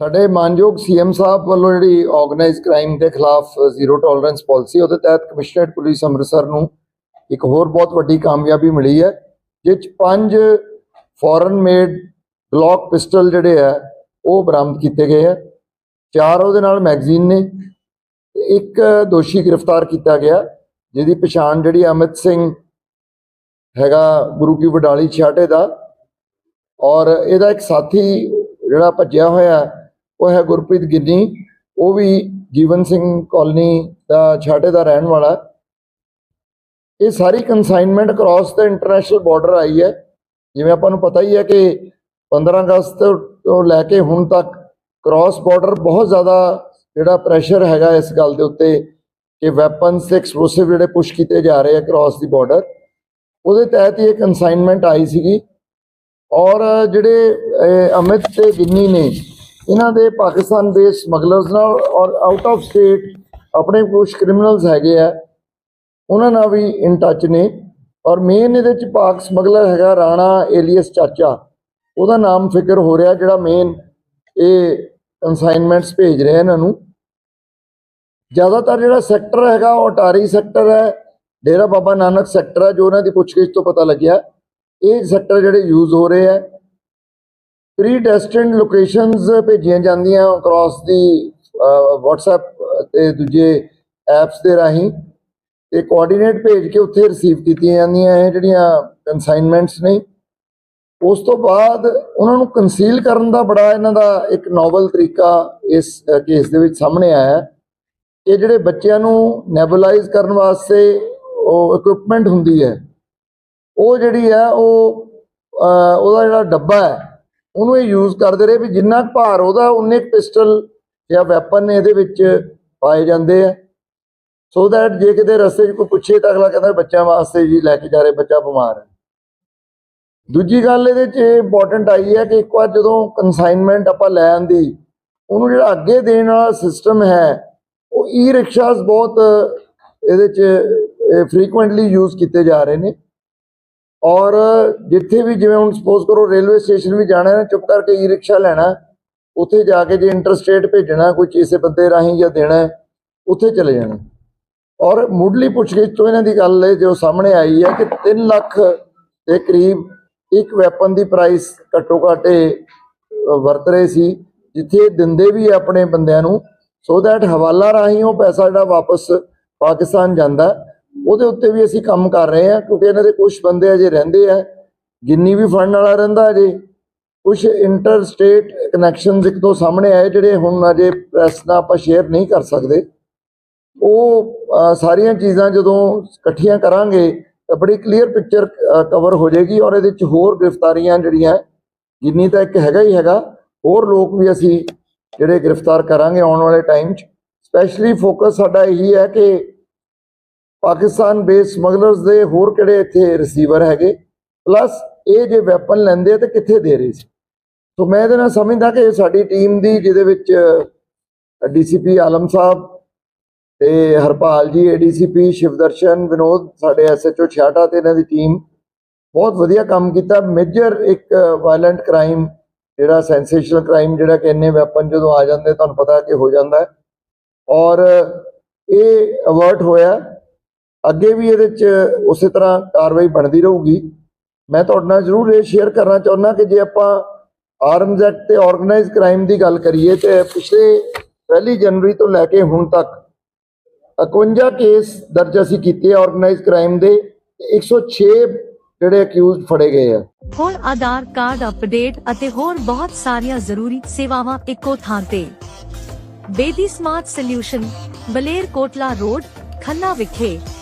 ਸਾਡੇ ਮਾਨਯੋਗ ਸੀਐਮ ਸਾਹਿਬ ਵੱਲੋਂ ਜਿਹੜੀ ਆਰਗੇਨਾਈਜ਼ਡ ਕ੍ਰਾਈਮ ਦੇ ਖਿਲਾਫ ਜ਼ੀਰੋ ਟੋਲਰੈਂਸ ਪਾਲਿਸੀ ਉਹਦੇ ਤਹਿਤ ਕਮਿਸ਼ਨਰੇਟ ਪੁਲਿਸ ਅੰਮ੍ਰਿਤਸਰ ਨੂੰ ਇੱਕ ਹੋਰ ਬਹੁਤ ਵੱਡੀ ਕਾਮਯਾਬੀ ਮਿਲੀ ਹੈ, ਜਿਸ 'ਚ ਪੰਜ ਫੋਰਨ ਮੇਡ ਗਲੌਕ ਪਿਸਟਲ ਜਿਹੜੇ ਆ ਉਹ ਬਰਾਮਦ ਕੀਤੇ ਗਏ ਹੈ। ਚਾਰ ਉਹਦੇ ਨਾਲ ਮੈਗਜ਼ੀਨ ਨੇ, ਤੇ ਇੱਕ ਦੋਸ਼ੀ ਗ੍ਰਿਫਤਾਰ ਕੀਤਾ ਗਿਆ, ਜਿਹਦੀ ਪਛਾਣ ਜਿਹੜੀ ਅਮਿਤ ਸਿੰਘ ਹੈਗਾ ਗੁਰੂ ਕੀ ਵਡਾਲੀ ਛਾਟੇ ਦਾ, ਔਰ ਇਹਦਾ ਇੱਕ ਸਾਥੀ ਜਿਹੜਾ ਭੱਜਿਆ ਹੋਇਆ ਉਹ ਹੈ ਗੁਰਪ੍ਰੀਤ ਗਿੱਨੀ ਉਹ ਵੀ ਜੀਵਨ ਸਿੰਘ ਕਾਲਨੀ ਦਾ ਛਾਟੇ ਦਾ ਰਹਿਣ ਵਾਲਾ। ਇਹ ਸਾਰੀ ਕਨਸਾਈਨਮੈਂਟ ਕ੍ਰਾਸ ਤੇ ਇੰਟਰਨੈਸ਼ਨਲ ਬਾਰਡਰ ਆਈ ਹੈ। ਜਿਵੇਂ ਆਪਾਂ ਨੂੰ ਪਤਾ ਹੀ ਹੈ ਕਿ 15 ਅਗਸਤ ਤੋਂ ਲੈ ਕੇ ਹੁਣ ਤੱਕ ਕ੍ਰਾਸ ਬਾਰਡਰ ਬਹੁਤ ਜ਼ਿਆਦਾ ਜਿਹੜਾ ਪ੍ਰੈਸ਼ਰ ਹੈਗਾ ਇਸ ਗੱਲ ਦੇ ਉੱਤੇ ਕਿ ਵੈਪਨਸ ਤੇ ਐਕਸਪਲੋਸਿਵ ਜਿਹੜੇ ਪੁਸ਼ ਕੀਤੇ ਜਾ ਰਹੇ ਆ ਕ੍ਰਾਸ ਦੀ ਬਾਰਡਰ ਉਹਦੇ ਤਹਿਤ ਹੀ ਇਹ ਕਨਸਾਈਨਮੈਂਟ ਆਈ ਸੀਗੀ। ਔਰ ਜਿਹੜੇ ਅਮਿਤ ਤੇ ਗਿੰਨੀ ਨੇ ਇਹਨਾਂ ਦੇ ਪਾਕਿਸਤਾਨ ਬੇਸ ਸਮਗਲਰਸ ਨਾਲ ਔਰ ਆਊਟ ਆਫ ਸਟੇਟ ਆਪਣੇ ਕੁਝ ਕ੍ਰਿਮੀਨਲਸ ਹੈਗੇ ਆ, ਉਹਨਾਂ ਨਾਲ ਵੀ ਇਨ ਟੱਚ ਨੇ। ਔਰ ਮੇਨ ਇਹਦੇ ਚ ਪਾਕ ਸਮਗਲਰ ਹੈਗਾ ਰਾਣਾ ਏਲੀਅਸ ਚਾਚਾ। ਉਹਦਾ ਨਾਮ ਫਿਕਰ ਹੋ ਰਿਹਾ ਜਿਹੜਾ ਮੇਨ ਇਹ ਕਨਸਾਈਨਮੈਂਟਸ ਭੇਜ ਰਿਹਾ ਇਹਨਾਂ ਨੂੰ। ਜ਼ਿਆਦਾਤਰ ਜਿਹੜਾ ਸੈਕਟਰ ਹੈਗਾ ਉਹ ਅਟਾਰੀ ਸੈਕਟਰ ਹੈ, ਡੇਰਾ ਬਾਬਾ ਨਾਨਕ ਸੈਕਟਰ ਹੈ, ਜੋ ਉਹਨਾਂ ਦੀ ਪੁੱਛਗਿੱਛ ਤੋਂ ਪਤਾ ਲੱਗਿਆ। ਇਹ ਸੈਕਟਰ ਜਿਹੜੇ ਯੂਜ਼ ਹੋ ਰਹੇ ਹੈ ਪ੍ਰੀ ਡੈਸਟਿਨਡ ਲੋਕੇਸ਼ਨਸ ਭੇਜੀਆਂ ਜਾਂਦੀਆਂ ਅਕ੍ਰੋਸ ਦੀ WhatsApp ਤੇ ਦੂਜੇ ਐਪਸ ਦੇ ਰਾਹੀਂ। ਤੇ ਕੋਆਰਡੀਨੇਟ ਭੇਜ ਕੇ ਉੱਥੇ ਰਿਸੀਵ ਕੀਤੀਆਂ ਜਾਂਦੀਆਂ ਇਹ ਜਿਹੜੀਆਂ ਕਨਸਾਈਨਮੈਂਟਸ ਨੇ। ਉਸ ਤੋਂ ਬਾਅਦ ਉਹਨਾਂ ਨੂੰ ਕੰਸੀਲ ਕਰਨ ਦਾ ਬੜਾ ਇਹਨਾਂ ਦਾ ਇੱਕ ਨੋਵਲ ਤਰੀਕਾ ਇਸ ਕੇਸ ਦੇ ਵਿੱਚ ਸਾਹਮਣੇ ਆਇਆ ਕਿ ਜਿਹੜੇ ਬੱਚਿਆਂ ਨੂੰ ਨੈਬੂਲਾਈਜ਼ ਕਰਨ ਵਾਸਤੇ ਉਹ ਇਕਵਿਪਮੈਂਟ ਹੁੰਦੀ ਹੈ। ਉਹ ਜਿਹੜੀ ਹੈ ਉਹ ਉਹਦਾ ਜਿਹੜਾ ਡੱਬਾ ਹੈ ਉਹਨੂੰ ਇਹ ਯੂਜ਼ ਕਰਦੇ ਰਹੇ ਵੀ ਜਿੰਨਾ ਕੁ ਭਾਰ ਉਹਦਾ, ਉਨੇ ਪਿਸਟਲ ਜਾਂ ਵੈਪਨ ਇਹਦੇ ਵਿੱਚ ਪਾਏ ਜਾਂਦੇ ਆ। ਸੋ ਦੈਟ ਜੇ ਕਿਤੇ ਰਸਤੇ 'ਚ ਕੋਈ ਪੁੱਛੇ ਤਾਂ ਅਗਲਾ ਕਹਿੰਦਾ ਬੱਚਿਆਂ ਵਾਸਤੇ ਜੀ ਲੈ ਕੇ ਜਾ ਰਹੇ ਬੱਚਾ ਬਿਮਾਰ ਹੈ। ਦੂਜੀ ਗੱਲ ਇਹਦੇ 'ਚ ਇੰਪੋਰਟੈਂਟ ਆਈ ਹੈ ਕਿ ਇੱਕ ਵਾਰ ਜਦੋਂ ਕਨਸਾਈਨਮੈਂਟ ਆਪਾਂ ਲੈ ਆਂਦੀ ਉਹਨੂੰ ਜਿਹੜਾ ਅੱਗੇ ਦੇਣ ਵਾਲਾ ਸਿਸਟਮ ਹੈ, ਉਹ ਈ ਰਿਕਸ਼ਾਸ ਬਹੁਤ ਇਹਦੇ 'ਚ ਫ੍ਰੀਕੁਐਂਟਲੀ ਯੂਜ਼ ਕੀਤੇ ਜਾ ਰਹੇ ਨੇ। ਔਰ ਜਿੱਥੇ ਵੀ ਜਿਵੇਂ ਹੁਣ ਸਪੋਜ਼ ਕਰੋ ਰੇਲਵੇ ਸਟੇਸ਼ਨ ਵੀ ਜਾਣਾ ਹੈ ਚੁੱਪ ਕਰਕੇ ਈ ਰਿਕਸ਼ਾ ਲੈਣਾ ਉੱਥੇ ਜਾ ਕੇ ਜੇ ਇੰਟਰਸਟੇਟ ਭੇਜਣਾ ਕੋਈ ਕਿਸੇ ਬੰਦੇ ਰਾਹੀਂ ਜਾਂ ਦੇਣਾ ਉੱਥੇ ਚਲੇ ਜਾਣਾ ਔਰ ਮੁੱਢਲੀ ਪੁੱਛਗਿੱਛ ਤੋਂ ਇਹਨਾਂ ਦੀ ਗੱਲ ਹੈ ਜੋ ਸਾਹਮਣੇ ਆਈ ਹੈ ਕਿ 3 ਲੱਖ ਦੇ ਕਰੀਬ ਇੱਕ ਵੈਪਨ ਦੀ ਪ੍ਰਾਈਸ ਘੱਟੋ ਘੱਟ ਇਹ, ਵਰਤ ਰਹੇ ਸੀ ਜਿੱਥੇ ਦਿੰਦੇ ਵੀ ਹੈ ਆਪਣੇ ਬੰਦਿਆਂ ਨੂੰ ਸੋ ਦੈਟ ਹਵਾਲਾ ਰਾਹੀਂ ਉਹ ਪੈਸਾ ਜਿਹੜਾ ਵਾਪਸ ਪਾਕਿਸਤਾਨ ਜਾਂਦਾ ਉਹਦੇ ਉੱਤੇ ਵੀ ਅਸੀਂ ਕੰਮ ਕਰ ਰਹੇ ਹਾਂ, ਕਿਉਂਕਿ ਇਹਨਾਂ ਦੇ ਕੁਝ ਬੰਦੇ ਅਜੇ ਰਹਿੰਦੇ ਆ, ਜਿੰਨੀ ਵੀ ਫੰਡ ਵਾਲਾ ਰਹਿੰਦਾ ਅਜੇ ਕੁਝ ਇੰਟਰ ਸਟੇਟ ਕਨੈਕਸ਼ਨਸ ਇੱਕ ਤੋਂ ਸਾਹਮਣੇ ਆਏ ਜਿਹੜੇ ਹੁਣ ਅਜੇ ਪ੍ਰੈਸ ਨਾਲ ਆਪਾਂ ਸ਼ੇਅਰ ਨਹੀਂ ਕਰ ਸਕਦੇ। ਉਹ ਸਾਰੀਆਂ ਚੀਜ਼ਾਂ ਜਦੋਂ ਇਕੱਠੀਆਂ ਕਰਾਂਗੇ, ਤਾਂ ਬੜੀ ਕਲੀਅਰ ਪਿਕਚਰ ਕਵਰ ਹੋ ਜਾਏਗੀ ਔਰ ਇਹਦੇ ਵਿੱਚ ਹੋਰ ਗ੍ਰਿਫਤਾਰੀਆਂ ਜਿਹੜੀਆਂ, ਜਿੰਨੀ ਤਾਂ ਇੱਕ ਹੈਗਾ ਹੀ ਹੈਗਾ, ਹੋਰ ਲੋਕ ਵੀ ਅਸੀਂ ਜਿਹੜੇ ਗ੍ਰਿਫਤਾਰ ਕਰਾਂਗੇ ਆਉਣ ਵਾਲੇ ਟਾਈਮ 'ਚ। ਸਪੈਸ਼ਲੀ ਫੋਕਸ ਸਾਡਾ ਇਹੀ ਹੈ ਕਿ ਪਾਕਿਸਤਾਨ ਬੇਸ ਸਮਗਲਰਸ ਦੇ ਹੋਰ ਕਿਹੜੇ ਇੱਥੇ ਰਿਸੀਵਰ ਹੈਗੇ? ਪਲੱਸ ਇਹ ਜੇ ਵੈਪਨ ਲੈਂਦੇ ਆ ਤੇ ਕਿੱਥੇ ਦੇ ਰਹੇ ਸੀ? ਸੋ ਮੈਂ ਇਹਦੇ ਨਾਲ ਸਮਝਦਾ ਕਿ ਸਾਡੀ ਟੀਮ ਦੀ ਜਿਹਦੇ ਵਿੱਚ ਡੀਸੀਪੀ ਆਲਮ ਸਾਹਿਬ ਤੇ ਹਰਪਾਲ ਜੀ ਏਡੀਸੀਪੀ ਸ਼ਿਵਦਰਸ਼ਨ, ਵਿਨੋਦ, ਸਾਡੇ ਐਸਐਚਓ ਛਿਆਟਾ ਤੇ ਇਹਨਾਂ ਦੀ ਟੀਮ ਬਹੁਤ ਵਧੀਆ ਕੰਮ ਕੀਤਾ। ਮੇਜਰ ਇੱਕ ਵਾਇਲੈਂਟ ਕ੍ਰਾਈਮ ਜਿਹੜਾ ਸੈਂਸੇਸ਼ਨਲ ਕ੍ਰਾਈਮ ਜਿਹੜਾ ਕਿ ਇੰਨੇ ਵੈਪਨ ਜਦੋਂ ਆ ਜਾਂਦੇ, ਤੁਹਾਨੂੰ ਪਤਾ ਕਿ ਹੋ ਜਾਂਦਾ ਹੈ। ਔਰ ਇਹ ਅਵਰਟ ਹੋਇਆ। ਅੱਗੇ ਵੀ ਇਹਦੇ ਚ ਉਸੇ ਤਰ੍ਹਾਂ ਕਾਰਵਾਈ ਬਣਦੀ ਰਹੂਗੀ। ਮੈਂ ਤੁਹਾਡੇ ਨਾਲ ਜ਼ਰੂਰ ਇਹ ਸ਼ੇਅਰ ਕਰਨਾ ਚਾਹੁੰਦਾ ਕਿ ਜੇ ਆਪਾਂ ਆਰਮਜ਼ ਐਕਟ ਤੇ ਆਰਗੇਨਾਈਜ਼ਡ ਕ੍ਰਾਈਮ ਦੀ ਗੱਲ ਕਰੀਏ ਤੇ ਪਿਛਲੇ ਪਹਿਲੀ ਜਨਵਰੀ ਤੋਂ ਲੈ ਕੇ ਹੁਣ ਤੱਕ 51 ਕੇਸ ਦਰਜ ਅਸੀਂ ਕੀਤੇ ਆਰਗੇਨਾਈਜ਼ਡ ਕ੍ਰਾਈਮ ਦੇ 106 ਜਿਹੜੇ ਅਕਿਊਜ਼ਡ ਫੜੇ ਗਏ ਆ। ਹੁਣ ਆਧਾਰ ਕਾਰਡ ਅਪਡੇਟ ਅਤੇ ਹੋਰ ਬਹੁਤ ਸਾਰੀਆਂ ਜ਼ਰੂਰੀ ਸੇਵਾਵਾਂ ਇੱਕੋ ਥਾਂ ਤੇ। Bedi smart solution Baler Kotla road, Khanna ਵਿਖੇ।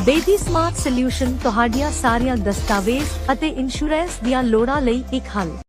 ਬੇਦੀ ਸਮਾਰਟ ਸੋਲਿਊਸ਼ਨ ਤੁਹਾਡੀਆਂ ਸਾਰੀਆਂ ਦਸਤਾਵੇਜ਼ ਅਤੇ ਇੰਸ਼ੋਰੈਂਸ ਦੀਆਂ ਲੋੜਾਂ ਲਈ ਇੱਕ ਹੱਲ।